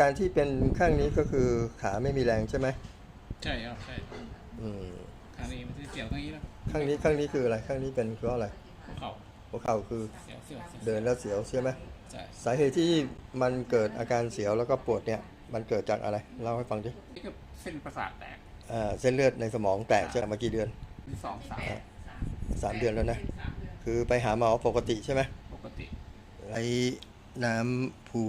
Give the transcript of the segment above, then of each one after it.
การที่เป็นข้างนี้ก็คือขาไม่มีแรงใช่ไหมใช่ครับใช่อืมทางนี้มันจะเสียวตรงนี้แล้วข้างนี้ข้างนี้คืออะไร ข้างนี้เป็นเพราะอะไรหัวเข่าหัวเข่าคือเสียวเสียวเสียวเดินแล้วเสียวใช่ไหมใช่สาเหตุที่มันเกิดอาการเสียวแล้วก็ปวดเนี่ย มันเกิดจากอะไรเล่าให้ฟังดินี่ก็เส้นประสาทแตกอ่าเส้นเลือดในสมองแตกใช่ไหมมากี่เดือนมีสองสามสามเดือนแล้วนะคือไปหาหมอปกติใช่ไหมปกติไอ้น้ำผู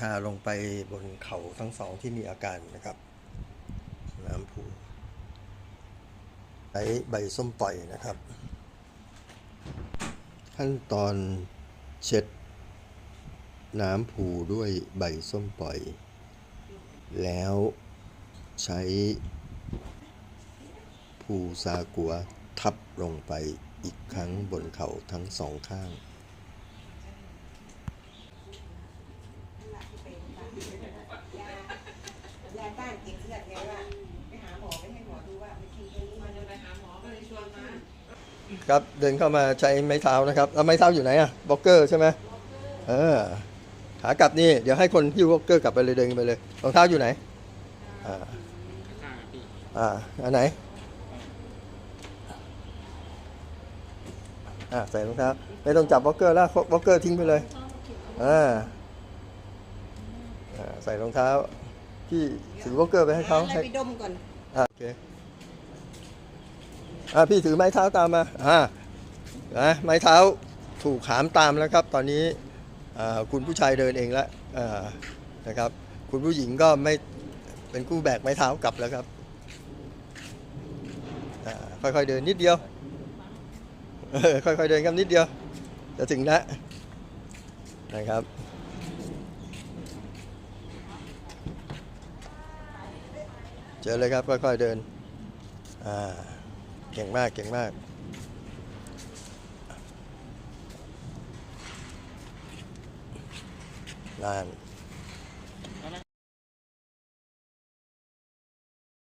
ทาลงไปบนเขาทั้งสองที่มีอาการนะครับ น้ำผูใช้ใบส้มปล่อยนะครับ ขั้นตอนเช็ดน้ำผูด้วยใบส้มปล่อย แล้วใช้ผูซากัวทับลงไปอีกครั้งบนเขาทั้งสองข้าง ยาต้านกินเลือดไงว่าไปหาหมอไปให้หมอดูว่าไปกินตัวนี้มันจะไปหาหมอก็เลยชวนมา ครับเดินเข้ามาใช้ไม้เท้านะครับแล้วไม้เท้าอยู่ไหนอะบล็อกเกอร์ใช่ไหมเออขากลับนี่เดี๋ยวให้คนที่บล็อกเกอร์กลับไปเลยเดินไปเลยรองเท้าอยู่ไหนอ่าข้างๆอะพี่อ่าอันไหนอ่าใส่รองเท้าไม่ต้องจับบล็อกเกอร์แล้วบล็อกเกอร์ทิ้งไปเลยอ่าอ่าใส่รองเท้าพี่ถือบล็อกเกอร์ไปให้เขาอะไรให้ไปดมก่อนอะโอเค อะพี่ถือไม้เท้าตามมาอ่านะไม้เท้าถูกขามตามแล้วครับ ตอนนี้คุณผู้ชายเดินเองแล้วนะครับ คุณผู้หญิงก็ไม่เป็นกู้แบกไม้เท้ากลับแล้วครับค่อยๆเดินนิดเดียวค่อยๆเดินครับนิดเดียว จะถึงแล้วนะครับเจอเลยครับค่อยๆเดินอ่า เก่งมาก เก่งมาก นั่น